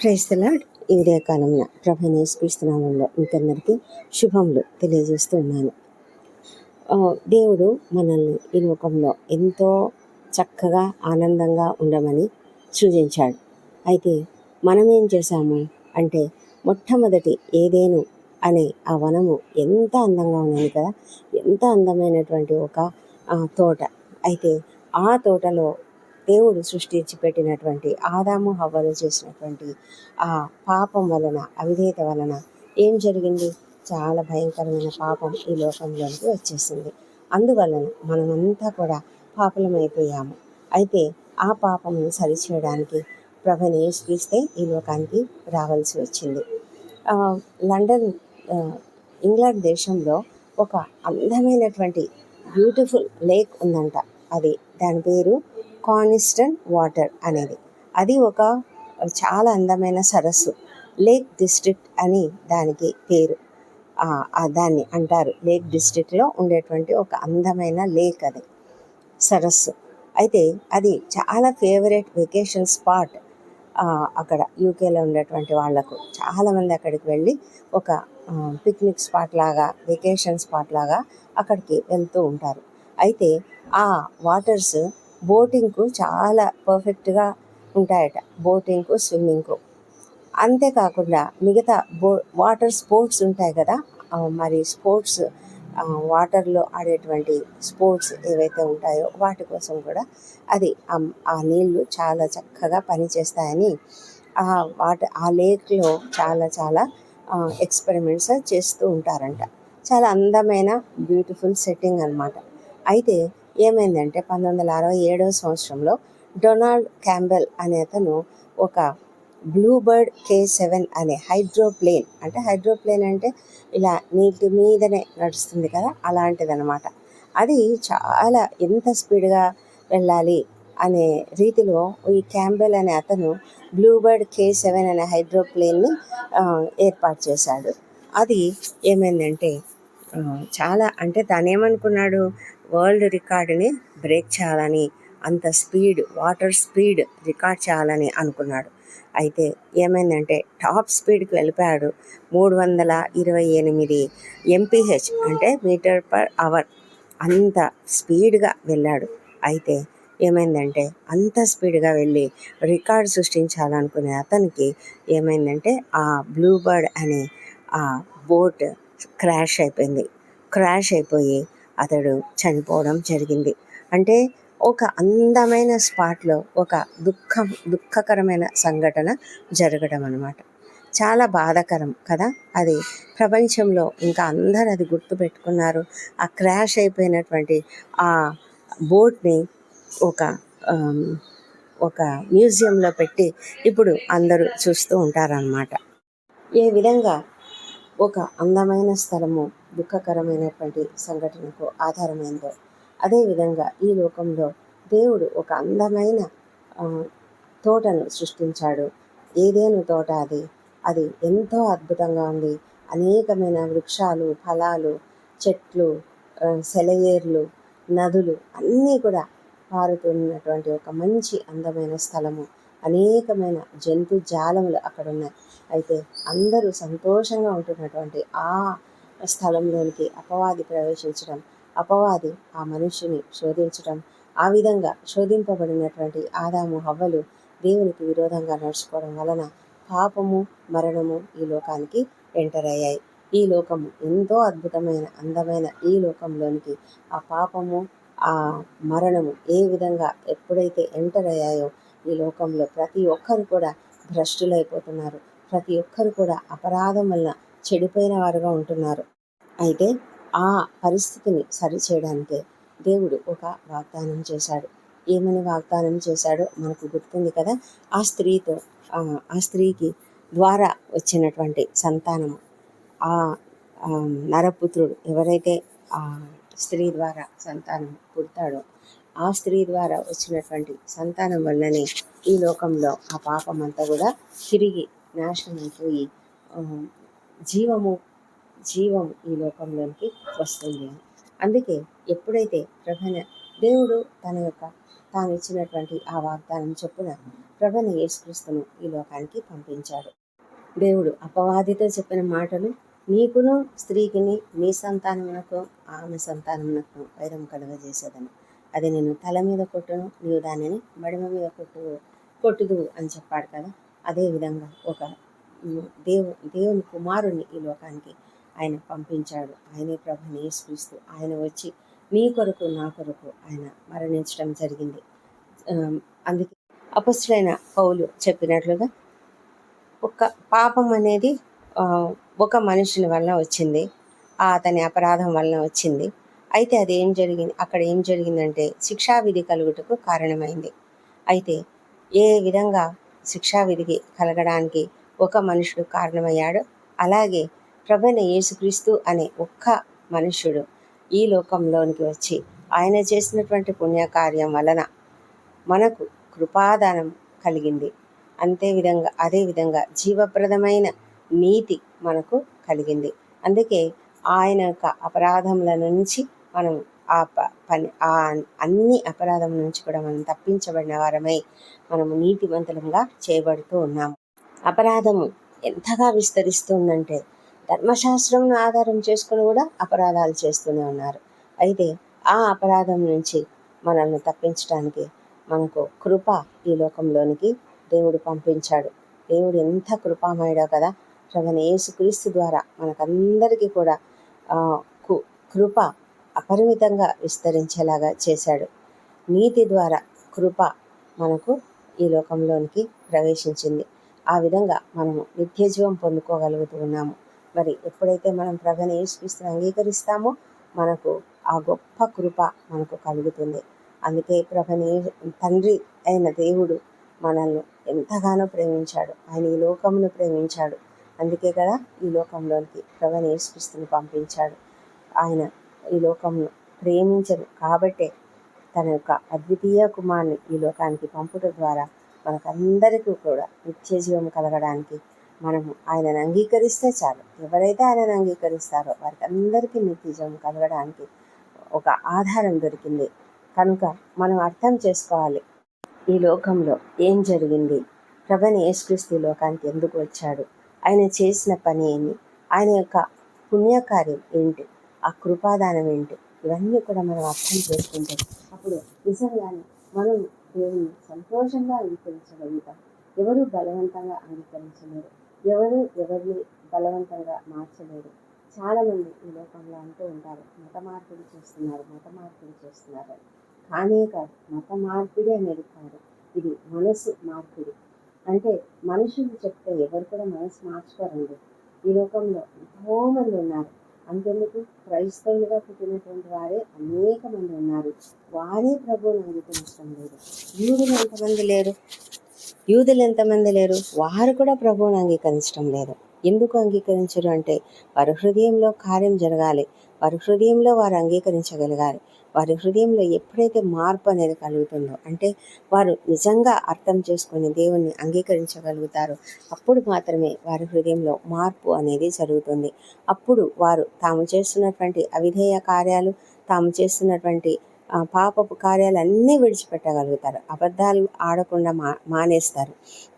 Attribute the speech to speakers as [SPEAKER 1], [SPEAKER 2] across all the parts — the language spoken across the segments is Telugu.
[SPEAKER 1] క్రైస్తలాడ్ ఈ ఉదయకాలంలో ప్రభు నేసుక్రీస్తునామంలో మీకందరికీ శుభములు తెలియజేస్తూ ఉన్నాను. దేవుడు మనల్ని ఈ లోకంలో ఎంతో చక్కగా ఆనందంగా ఉండమని సృజించాడు. అయితే మనం ఏం చేశాము అంటే మొట్టమొదటి ఏదేను అనే ఆ వనము ఎంత అందంగా ఉన్నది కదా ఎంత అందమైనటువంటి ఒక తోట. అయితే ఆ తోటలో దేవుడు సృష్టించి పెట్టినటువంటి ఆదాము హవ్వలు చేసినటువంటి ఆ పాపం వలన అవిధేయత వలన ఏం జరిగింది? చాలా భయంకరమైన పాపం ఈ లోకంలోకి వచ్చేసింది. అందువలన మనమంతా కూడా పాపలమైపోయాము. అయితే ఆ పాపమును సరిచేయడానికి ప్రభని యేసుక్రీస్తే ఈ లోకానికి రావాల్సి వచ్చింది. లండన్ ఇంగ్లాండ్ దేశంలో ఒక అందమైనటువంటి బ్యూటిఫుల్ లేక్ ఉందంట. అది దాని పేరు కానిస్టన్ వాటర్ అనేది. అది ఒక చాలా అందమైన సరస్సు. లేక్ డిస్ట్రిక్ట్ అని దానికి పేరు. దాన్ని అంటారు. లేక్ డిస్ట్రిక్ట్లో ఉండేటువంటి ఒక అందమైన లేక్ అది. సరస్సు. అయితే అది చాలా ఫేవరెట్ వెకేషన్ స్పాట్ అక్కడ యూకేలో ఉండేటువంటి వాళ్ళకు చాలామంది అక్కడికి వెళ్ళి ఒక పిక్నిక్ స్పాట్ లాగా వెకేషన్ స్పాట్ లాగా అక్కడికి వెళ్తూ ఉంటారు. అయితే ఆ వాటర్స్ బోటింగ్కు చాలా పర్ఫెక్ట్గా ఉంటాయట. బోటింగ్కు స్విమ్మింగ్కు. అంతేకాకుండా మిగతా బో వాటర్ స్పోర్ట్స్ ఉంటాయి కదా? మరి స్పోర్ట్స్ వాటర్లో ఆడేటువంటి స్పోర్ట్స్ ఏవైతే ఉంటాయో వాటి కోసం కూడా అది ఆ- నీళ్ళు చాలా చక్కగా పనిచేస్తాయని ఆ వాటర్ ఆ లేక్లో చాలా చాలా ఎక్స్పెరిమెంట్స్ చేస్తూ ఉంటారంట. చాలా అందమైన బ్యూటిఫుల్ సెట్టింగ్ అనమాట అయితే ఏమైందంటే పంతొమ్మిది వందల అరవై ఏడవ సంవత్సరంలో డొనాల్డ్ క్యాంబెల్ అనే అతను ఒక బ్లూబర్డ్ కే సెవెన్ అనే హైడ్రోప్లేన్ అంటే హైడ్రోప్లేన్ అంటే ఇలా నీటి మీదనే నడుస్తుంది కదా అలాంటిదన్నమాట. అది చాలా ఎంత స్పీడ్గా వెళ్ళాలి అనే రీతిలో ఈ క్యాంబెల్ అనే అతను బ్లూబర్డ్ కే సెవెన్ అనే హైడ్రోప్లేన్ని ఏర్పాటు చేశాడు. అది ఏమైందంటే చాలా అంటే తను ఏమనుకున్నాడు వరల్డ్ రికార్డుని బ్రేక్ చేయాలని అంత స్పీడ్ వాటర్ స్పీడ్ రికార్డ్ చేయాలని అనుకున్నాడు. అయితే ఏమైందంటే టాప్ స్పీడ్కి వెళ్ళిపోయాడు మూడు వందల ఇరవై ఎనిమిది ఎంపీహెచ్ అంటే మీటర్ పర్ అవర్ అంత స్పీడ్గా వెళ్ళాడు. అయితే ఏమైందంటే అంత స్పీడ్గా వెళ్ళి రికార్డ్ సృష్టించాలనుకునే అతనికి ఏమైందంటే ఆ బ్లూ బర్డ్ అనే ఆ బోట్ క్రాష్ అయిపోయింది. క్రాష్ అయిపోయి అతడు చనిపోవడం జరిగింది. అంటే ఒక అందమైన స్పాట్లో ఒక దుఃఖం దుఃఖకరమైన సంఘటన జరగడం అనమాట చాలా బాధాకరం కదా అది. ప్రపంచంలో ఇంకా అందరూ అది గుర్తుపెట్టుకున్నారు ఆ క్రాష్ అయిపోయినటువంటి ఆ బోట్ని ఒక ఒక మ్యూజియంలో పెట్టి ఇప్పుడు అందరూ చూస్తూ ఉంటారన్నమాట. ఏ విధంగా ఒక అందమైన స్థలము దుఃఖకరమైనటువంటి సంఘటనకు ఆధారమైందో అదేవిధంగా ఈ లోకంలో దేవుడు ఒక అందమైన తోటను సృష్టించాడు. ఏదేను తోట అది? అది ఎంతో అద్భుతంగా ఉంది. అనేకమైన వృక్షాలు ఫలాలు చెట్లు సెలయేర్లు నదులు అన్నీ కూడా పారుతున్నటువంటి ఒక మంచి అందమైన స్థలము. అనేకమైన జంతు జాలములు అక్కడ ఉన్నాయి అయితే అందరూ సంతోషంగా ఉంటున్నటువంటి ఆ స్థలంలోనికి అపవాది ప్రవేశించడం అపవాది ఆ మనిషిని శోధించడం ఆ విధంగా శోధింపబడినటువంటి ఆదాము హవ్వలు దేవునికి విరోధంగా నడుచుకోవడం వలన పాపము మరణము ఈ లోకానికి ఎంటర్ అయ్యాయి. ఈ లోకము ఎంతో అద్భుతమైన అందమైన ఈ లోకంలోనికి ఆ పాపము ఆ మరణము ఏ విధంగా ఎప్పుడైతే ఎంటర్ అయ్యాయో ఈ లోకంలో ప్రతి ఒక్కరు కూడా భ్రష్టులైపోతున్నారు. ప్రతి ఒక్కరు కూడా అపరాధం వల్ల చెడిపోయిన వారుగా ఉంటున్నారు. అయితే ఆ పరిస్థితిని సరిచేయడానికే దేవుడు ఒక వాగ్దానం చేశాడు. ఏమని వాగ్దానం చేశాడో మనకు గుర్తుంది కదా? ఆ స్త్రీతో ఆ స్త్రీకి ద్వారా వచ్చినటువంటి సంతానము. ఆ నరపుత్రుడు ఎవరైతే ఆ స్త్రీ ద్వారా సంతానం పుడతాడో ఆ స్త్రీ ద్వారా వచ్చినటువంటి సంతానం వల్లనే ఈ లోకంలో ఆ పాపం అంతా కూడా తిరిగి నాశనం అయిపోయి జీవము జీవం ఈ లోకంలోనికి వస్తుంది. అని అందుకే ఎప్పుడైతే ప్రభన దేవుడు తన యొక్క తాను ఇచ్చినటువంటి ఆ వాగ్దానం చొప్పున ప్రభన యేసుక్రీస్తును ఈ లోకానికి పంపించాడు. దేవుడు అపవాదితో చెప్పిన మాటలు నీకును స్త్రీకిని నీ సంతానమునకు ఆమె సంతానమునకు వైరం కలుగజేసేదను. అది నేను తల మీద కొట్టును నీవు దానిని మడిమ మీద కొట్టు కొట్టుదు అని చెప్పాడు కదా. అదేవిధంగా ఒక దేవు దేవుని కుమారుణ్ణి ఈ లోకానికి ఆయన పంపించాడు. ఆయనే ప్రభుని యేసుక్రీస్తు. ఆయన వచ్చి నీ కొరకు నా కొరకు ఆయన మరణించడం జరిగింది. అందుకే అపస్తుడైన పౌలు చెప్పినట్లుగా ఒక పాపం అనేది ఒక మనుషుని వల్ల వచ్చింది. అతని అపరాధం వలన వచ్చింది. అయితే అది ఏం జరిగింది? అక్కడ ఏం జరిగిందంటే శిక్షావిధి కలుగుటకు కారణమైంది. అయితే ఏ విధంగా శిక్షావిధికి కలగడానికి ఒక మనుషుడు కారణమయ్యాడు అలాగే ప్రభైన యేసుక్రీస్తు అనే ఒక్క మనుష్యుడు ఈ లోకంలోనికి వచ్చి ఆయన చేసినటువంటి పుణ్యకార్యం వలన మనకు కృపాదానం కలిగింది. అంతే విధంగా అదే విధంగా జీవప్రదమైన నీతి మనకు కలిగింది. అందుకే ఆయన యొక్క అపరాధముల నుంచి మనం ఆ ప- పని ఆ అన్ని అపరాధం నుంచి కూడా మనం తప్పించబడిన వారమై మనము నీతివంతులంగా చేయబడుతూ ఉన్నాము. అపరాధము ఎంతగా విస్తరిస్తుందంటే ధర్మశాస్త్రంను ఆధారం చేసుకుని కూడా అపరాధాలు చేస్తూనే ఉన్నారు. అయితే ఆ అపరాధం నుంచి మనల్ని తప్పించడానికి మనకు కృప ఈ లోకంలోనికి దేవుడు పంపించాడు. దేవుడు ఎంత కృపామయుడో కదా! ప్రభుని యేసుక్రీస్తు ద్వారా మనకందరికీ కూడా కు- కృప అపరిమితంగా విస్తరించేలాగా చేశాడు. నీతి ద్వారా కృప మనకు ఈ లోకంలోనికి ప్రవేశించింది. ఆ విధంగా మనము నిత్యజీవం పొందుకోగలుగుతూ ఉన్నాము. మరి ఎప్పుడైతే మనం ప్రభుని యేసుక్రీస్తుని అంగీకరిస్తామో మనకు ఆ గొప్ప కృప మనకు కలుగుతుంది. అందుకే ప్రభుని తండ్రి అయిన దేవుడు మనల్ని ఎంతగానో ప్రేమించాడు. ఆయన ఈ లోకమును ప్రేమించాడు. అందుకే కదా ఈ లోకంలోనికి ప్రభుని యేసుక్రీస్తుని పంపించాడు. ఆయన ఈ లోకమును ప్రేమించరు కాబట్టే తన యొక్క అద్వితీయ కుమార్ని ఈ లోకానికి పంపుట ద్వారా మనకందరికీ కూడా నిత్య జీవం కలగడానికి మనము ఆయనను అంగీకరిస్తే చాలు. ఎవరైతే ఆయనను అంగీకరిస్తారో వారికి అందరికీ నిత్యజం కలగడానికి ఒక ఆధారం దొరికింది. కనుక మనం అర్థం చేసుకోవాలి. ఈ లోకంలో ఏం జరిగింది? ప్రభని యేసుక్రీస్తు లోకానికి ఎందుకు వచ్చాడు? ఆయన చేసిన పని ఏమి ఆయన యొక్క పుణ్యకార్యం ఏంటి? ఆ కృపాదానం ఏంటి? ఇవన్నీ కూడా మనం అర్థం చేసుకుంటే అప్పుడు నిజంగానే మనం దేవుని సంతోషంగా అంగీకరించగలుగుతాం. ఎవరు బలవంతంగా అంగీకరించలేరు. ఎవరు ఎవరిని బలవంతంగా మార్చలేరు. చాలామంది ఈ లోకంలో అంటూ ఉంటారు మత మార్పిడి చేస్తున్నారు మత మార్పిడి చేస్తున్నారు. కానే కాదు మత మార్పిడి అనేది కాదు. ఇది మనసు మార్పిడి. అంటే మనుషులు చెప్తే ఎవరు కూడా మనసు మార్చుకోరండి. ఈ లోకంలో ఎంతో మంది ఉన్నారు. అంతెందుకు? క్రైస్తవులుగా పుట్టినటువంటి వారే అనేక మంది ఉన్నారు. వారే ప్రభువుని అంగీకరించడం లేదు యూదులు ఎంతమంది లేరు? యూదులు ఎంతమంది లేరు? వారు కూడా ప్రభువును అంగీకరించడం లేదు. ఎందుకు అంగీకరించరు అంటే వారి హృదయంలో కార్యం జరగాలి. వారి హృదయంలో వారు అంగీకరించగలగాలి. వారి హృదయంలో ఎప్పుడైతే మార్పు అనేది కలుగుతుందో అంటే వారు నిజంగా అర్థం చేసుకుని దేవుణ్ణి అంగీకరించగలుగుతారో అప్పుడు మాత్రమే వారి హృదయంలో మార్పు అనేది జరుగుతుంది. అప్పుడు వారు తాము చేస్తున్నటువంటి అవిధేయ కార్యాలు తాము చేస్తున్నటువంటి పాపపు కార్యాలన్నీ విడిచిపెట్టగలుగుతారు. అబద్ధాలు ఆడకుండా మా మానేస్తారు.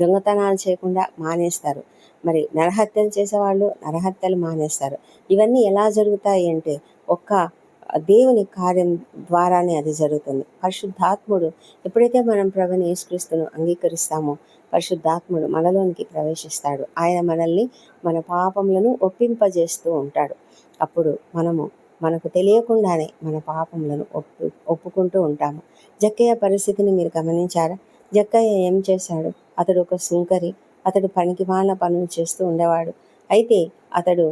[SPEAKER 1] దొంగతనాలు చేయకుండా మానేస్తారు. మరి నరహత్యలు చేసేవాళ్ళు నరహత్యలు మానేస్తారు. ఇవన్నీ ఎలా జరుగుతాయి అంటే ఒక్క దేవుని కార్యం ద్వారానే అది జరుగుతుంది. పరిశుద్ధాత్ముడు ఎప్పుడైతే మనం ప్రభుని యేసుక్రీస్తును అంగీకరిస్తామో పరిశుద్ధాత్ముడు మనలోనికి ప్రవేశిస్తాడు. ఆయన మనల్ని మన పాపములను ఒప్పింపజేస్తూ ఉంటాడు. అప్పుడు మనము మనకు తెలియకుండానే మన పాపములను ఒప్పు ఒప్పుకుంటూ ఉంటాము. జక్కయ్య పరిస్థితిని మీరు గమనించారా? జక్కయ్య ఏం చేశాడు? అతడు ఒక సుంకరి అతడు పనికి మాలిన పనులు చేస్తూ ఉండేవాడు. అయితే అతడు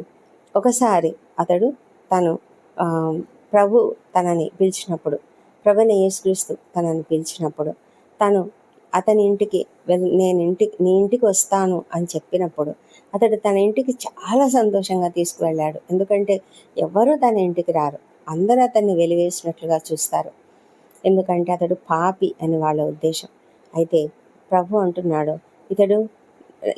[SPEAKER 1] ఒకసారి అతడు తను ప్రభు తనని పిలిచినప్పుడు ప్రభుని యేసుక్రీస్తు తనని పిలిచినప్పుడు తను అతని ఇంటికి నేను ఇంటికి నీ ఇంటికి వస్తాను అని చెప్పినప్పుడు అతడు తన ఇంటికి చాలా సంతోషంగా తీసుకువెళ్ళాడు. ఎందుకంటే ఎవరు తన ఇంటికి రారు. అందరూ అతన్ని వెలివేసినట్లుగా చూస్తారు. ఎందుకంటే అతడు పాపి అని వాళ్ళ ఉద్దేశం. అయితే ప్రభు అంటున్నాడు ఇతడు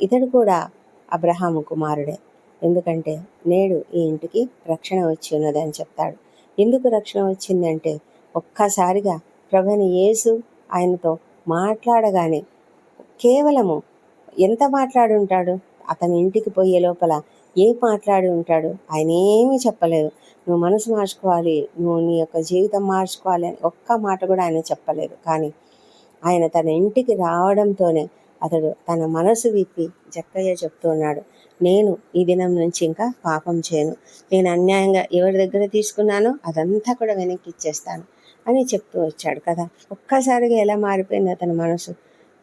[SPEAKER 1] ఇతడు కూడా అబ్రహాము కుమారుడే. ఎందుకంటే నేడు ఈ ఇంటికి రక్షణ వచ్చి ఉన్నది అని చెప్తాడు. ఎందుకు రక్షణ వచ్చిందంటే ఒక్కసారిగా ప్రభుని యేసు ఆయనతో మాట్లాడగానే కేవలము ఎంత మాట్లాడుంటాడు? అతని ఇంటికి పోయే లోపల ఏం మాట్లాడి ఉంటాడు? ఆయన ఏమీ చెప్పలేదు. నువ్వు మనసు మార్చుకోవాలి. నువ్వు నీ యొక్క జీవితం మార్చుకోవాలి అని ఒక్క మాట కూడా ఆయన చెప్పలేదు. కానీ ఆయన తన ఇంటికి రావడంతోనే అతడు తన మనసు విప్పి జక్కయ్య చెప్తున్నాడు నేను ఈ దినం నుంచి ఇంకా పాపం చేయను. నేను అన్యాయంగా ఎవరి దగ్గర తీసుకున్నానో అదంతా కూడా వెనక్కి ఇచ్చేస్తాను అని చెప్తూ వచ్చాడు కదా. ఒక్కసారిగా ఎలా మారిపోయింది అతని మనసు?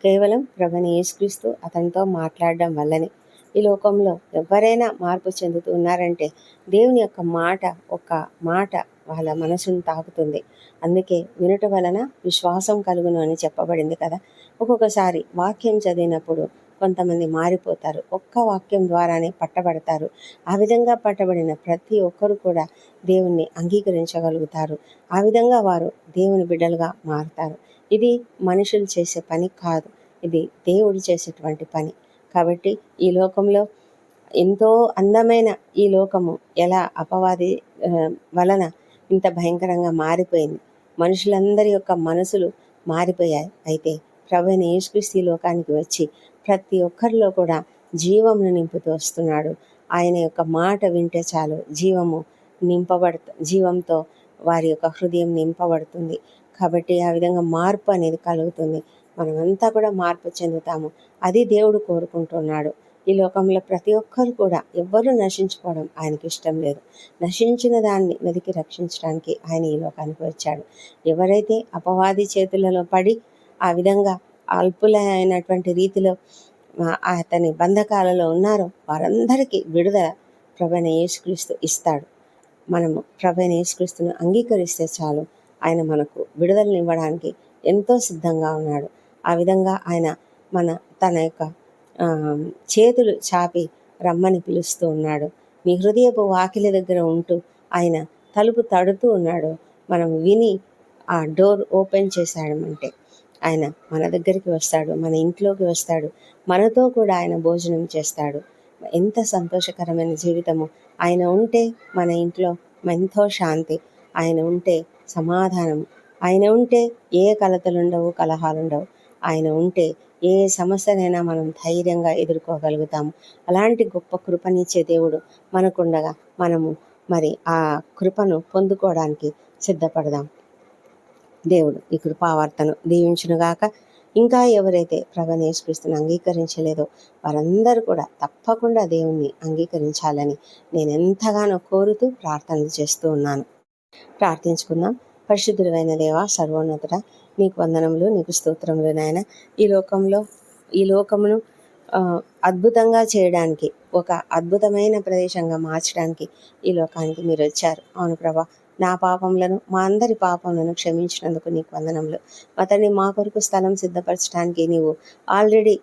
[SPEAKER 1] కేవలం ప్రభుని యేసుక్రీస్తు అతనితో మాట్లాడడం వల్లనే. ఈ లోకంలో ఎవరైనా మార్పు చెందుతూ ఉన్నారంటే దేవుని యొక్క మాట ఒక మాట వాళ్ళ మనసును తాకుతుంది. అందుకే వినుట వలన విశ్వాసం కలుగును అని చెప్పబడింది కదా. ఒక్కొక్కసారి వాక్యం చదివినప్పుడు కొంతమంది మారిపోతారు. ఒక్క వాక్యం ద్వారానే పట్టబడతారు. ఆ విధంగా పట్టబడిన ప్రతి ఒక్కరు కూడా దేవుణ్ణి అంగీకరించగలుగుతారు. ఆ విధంగా వారు దేవుని బిడ్డలుగా మారుతారు. ఇది మనుషులు చేసే పని కాదు. ఇది దేవుడు చేసేటువంటి పని. కాబట్టి ఈ లోకంలో ఎంతో అందమైన ఈ లోకము ఎలా అపవాది వలన ఇంత భయంకరంగా మారిపోయింది. మనుషులందరి యొక్క మనసులు మారిపోయాయి. అయితే ప్రభు యేసుక్రీస్తు లోకానికి వచ్చి ప్రతి ఒక్కరిలో కూడా జీవమును నింపుతూ వస్తున్నాడు. ఆయన యొక్క మాట వింటే చాలు జీవము నింపబడుతు జీవంతో వారి యొక్క హృదయం నింపబడుతుంది. కాబట్టి ఆ విధంగా మార్పు అనేది కలుగుతుంది. మనమంతా కూడా మార్పు చెందుతాము. అది దేవుడు కోరుకుంటున్నాడు. ఈ లోకంలో ప్రతి ఒక్కరు కూడా ఎవ్వరూ నశించుకోవడం ఆయనకి ఇష్టం లేదు. నశించిన దాన్ని వెతికి రక్షించడానికి ఆయన ఈ లోకానికి వచ్చాడు. ఎవరైతే అపవాది చేతులలో పడి ఆ విధంగా అల్పులైనటువంటి రీతిలో అతని బంధకాలలో ఉన్నారో వారందరికీ విడుదల ప్రభైన యేసుక్రీస్తు ఇస్తాడు. మనము ప్రభైన యేసుక్రీస్తును అంగీకరిస్తే చాలు. ఆయన మనకు విడుదలనివ్వడానికి ఎంతో సిద్ధంగా ఉన్నాడు. ఆ విధంగా ఆయన మన తన యొక్క చేతులు చాపి రమ్మని పిలుస్తూ ఉన్నాడు. మీ హృదయపు వాకిలి దగ్గర ఉంటూ ఆయన తలుపు తడుతూ ఉన్నాడు. మనం విని ఆ డోర్ ఓపెన్ చేశాడమంటే ఆయన మన దగ్గరికి వస్తాడు మన ఇంట్లోకి వస్తాడు మనతో కూడా ఆయన భోజనం చేస్తాడు. ఎంత సంతోషకరమైన జీవితము. ఆయన ఉంటే మన ఇంట్లో ఎంతో శాంతి ఆయన ఉంటే సమాధానం ఆయన ఉంటే ఏ కలతలుండవు కలహాలుండవు. ఆయన ఉంటే ఏ సమస్యనైనా మనం ధైర్యంగా ఎదుర్కోగలుగుతాము. అలాంటి గొప్ప కృపనిచ్చే దేవుడు మనకుండగా మనము మరి ఆ కృపను పొందుకోవడానికి సిద్ధపడదాం. దేవుడు ఈ కృపావార్తను దీవించునుగాక. ఇంకా ఎవరైతే ప్రభనేశ్వరిస్తుని అంగీకరించలేదో వారందరూ కూడా తప్పకుండా దేవుణ్ణి అంగీకరించాలని నేను ఎంతగానో కోరుతూ ప్రార్థనలు చేస్తూ ఉన్నాను. ప్రార్థించుకుందాం. పరిశుద్ధులైన దేవ సర్వోన్నతుడ నీకు వందనములు నీకు స్తోత్రములు నాయన. ఈ లోకంలో ఈ లోకమును అద్భుతంగా చేయడానికి ఒక అద్భుతమైన ప్రదేశంగా మార్చడానికి ఈ లోకానికి మీరు వచ్చారు. అవును ప్రభా నా పాపములను మా అందరి పాపములను క్షమించినందుకు నీకు వందనములు. అతన్ని మా కొరకు స్థలం సిద్ధపరచడానికి నీవు ఆల్రెడీ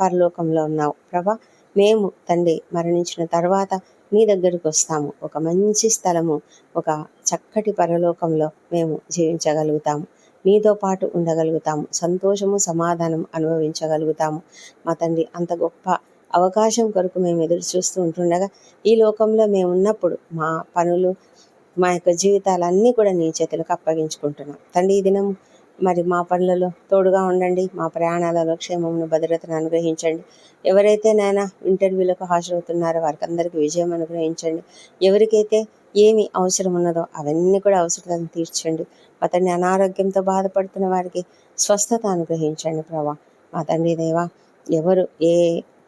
[SPEAKER 1] పరలోకంలో ఉన్నావు. ప్రభా మేము తండ్రి మరణించిన తర్వాత నీ దగ్గరకు వస్తాము. ఒక మంచి స్థలము ఒక చక్కటి పరలోకంలో మేము జీవించగలుగుతాము. నీతో పాటు ఉండగలుగుతాము. సంతోషము సమాధానం అనుభవించగలుగుతాము. మా తండ్రి అంత గొప్ప అవకాశం కొరకు మేము ఎదురు చూస్తూ ఉంటుండగా ఈ లోకంలో మేము ఉన్నప్పుడు మా పనులు మా యొక్క జీవితాలన్నీ కూడా నీ చేతులకు అప్పగించుకుంటున్నాం. తండ్రి ఈ దినం మరి మా పనులలో తోడుగా ఉండండి. మా ప్రయాణాలలో క్షేమమును భద్రతను అనుగ్రహించండి. ఎవరైతే నాయన ఇంటర్వ్యూలకు హాజరవుతున్నారో వారికి అందరికీ విజయం అనుగ్రహించండి. ఎవరికైతే ఏమి అవసరం ఉన్నదో అవన్నీ కూడా అవసరాలను తీర్చండి. అతన్ని అనారోగ్యంతో బాధపడుతున్న వారికి స్వస్థత అనుగ్రహించండి ప్రభా. మా తండ్రి దేవా ఎవరు ఏ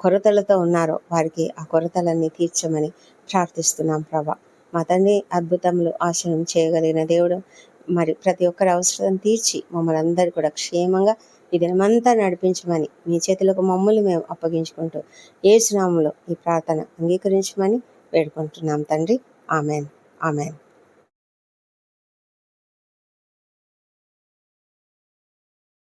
[SPEAKER 1] కొరతలతో ఉన్నారో వారికి ఆ కొరతలన్నీ తీర్చమని ప్రార్థిస్తున్నాం ప్రభా. మా తండ్రి అద్భుతములు ఆశనం చేయగలిగిన దేవుడు. మరి ప్రతి ఒక్కరి అవసరం తీర్చి మమ్మల్ని అందరూ కూడా క్షేమంగా ఈ దినమంతా నడిపించమని మీ చేతులకు మమ్మల్ని మేము అప్పగించుకుంటూ ఏ స్నామంలో ఈ ప్రార్థన అంగీకరించమని వేడుకుంటున్నాం తండ్రి. ఆమెన్. ఆమెన్.